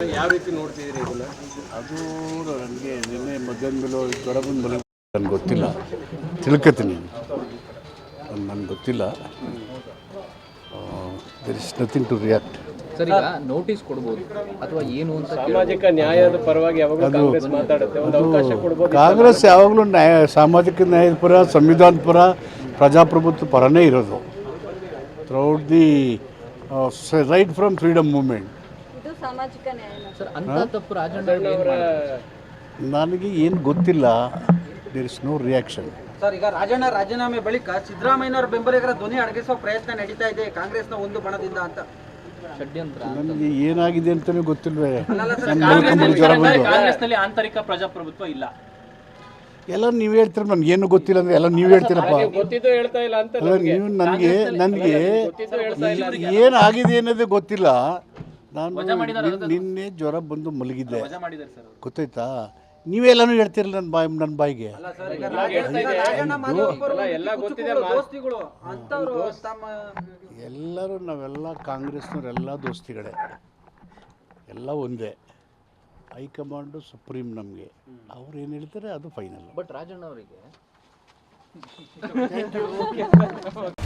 ಯಾವ ರೀತಿ ನೋಡ್ತಿದ್ದೀರಿ ಇದನ್ನ? ಅದು ನನಗೆ ನಿನ್ನೆ ಮಧ್ಯಾಹ್ನ ಮೇಲೆ ಜ್ವರ ಬಂದು ಮಲಗಿ ನನಗೆ ಗೊತ್ತಿಲ್ಲ. ತಿಳ್ಕೊತೀನಿ. ನನಗೆ ಗೊತ್ತಿಲ್ಲ. There is nothing to react sir ಈಗ ನೋಟಿಸ್ ಕೊಡ್ಬೋದು ಅಥವಾ ಏನು ಅಂತ ಸಾಮಾಜಿಕ ನ್ಯಾಯದ ಪರವಾಗಿ ಯಾವಾಗಲೂ ಕಾಂಗ್ರೆಸ್ ಮಾತಾಡುತ್ತೆ. ಒಂದು ಅವಕಾಶ ಕೊಡ್ಬೋದು. ಕಾಂಗ್ರೆಸ್ ಯಾವಾಗಲೂ ನ್ಯಾಯ ಸಾಮಾಜಿಕ ನ್ಯಾಯದ ಪರ ಸಂವಿಧಾನ ಪರ ಪ್ರಜಾಪ್ರಭುತ್ವ ಪರನೇ ಇರೋದು. Throughout the right from freedom movement ಸಾಮಾಜಿಕ ನ್ಯಾಯ ಸರ್ ಅಂತ ತಪ್ಪು ರಾಜಣ್ಣ ನನಗೆ ಏನು ಗೊತ್ತಿಲ್ಲ there is no reaction sir ಈಗ ರಾಜಣ್ಣ ರಾಜೀನಾಮೆ ಬಳಿಕ ಸಿದ್ದರಾಮಯ್ಯನವರ ಬೆಂಬಲಿಗರ ಧ್ವನಿ ಅಡಗಿಸುವ ಪ್ರಯತ್ನ ನಡೀತಾ ಇದೆ ಕಾಂಗ್ರೆಸ್ನ ಒಂದು ಬಣದಿಂದ ಅಂತ. ಷಡ್ಯಂತ್ರ ನನಗೆ ಏನಾಗಿದೆ ಅಂತಲೇ ಗೊತ್ತಿಲ್ವೇ? ಕಾಂಗ್ರೆಸ್ನಲ್ಲಿ ಆಂತರಿಕ ಪ್ರಜಾಪ್ರಭುತ್ವ ಇಲ್ಲ. ಎಲ್ಲ ನೀವು ಹೇಳ್ತೀರ ನನಗೆ ಏನು ಗೊತ್ತಿಲ್ಲ ಅಂದ್ರೆ ಎಲ್ಲ ನೀವು ಹೇಳ್ತೀರಪ್ಪ. ಗೊತ್ತಿದ್ದು ಹೇಳ್ತಾ ಇಲ್ಲ ಅಂತ ಅಲ್ಲ ನೀವು ನನಗೆ ನನಗೆ ಏನಾಗಿದೆ ಅನ್ನೋದೇ ಗೊತ್ತಿಲ್ಲ. ನಾನು ನಿನ್- ನಿನ್ನೆ ಜ್ವರ ಬಂದು ಮಲಗಿದ್ದೆ. ಗೊತ್ತಾಯ್ತಾ? ನೀವೆಲ್ಲನೂ ಹೇಳ್ತೀರಲ್ಲ ನನ್ನ ಬಾಯಿ ನನ್ನ ಬಾಯಿಗೆ. ಎಲ್ಲರೂ ನಾವೆಲ್ಲ ಕಾಂಗ್ರೆಸ್ನವರೆಲ್ಲ ದೋಸ್ತಿಗಳೇ. ಎಲ್ಲ ಒಂದೇ. ಹೈಕಮಾಂಡು ಸುಪ್ರೀಂ ನಮಗೆ. ಅವ್ರು ಏನು ಹೇಳ್ತಾರೆ ಅದು ಫೈನಲ್. ಬಟ್ ರಾಜಣ್ಣ ಅವರಿಗೆ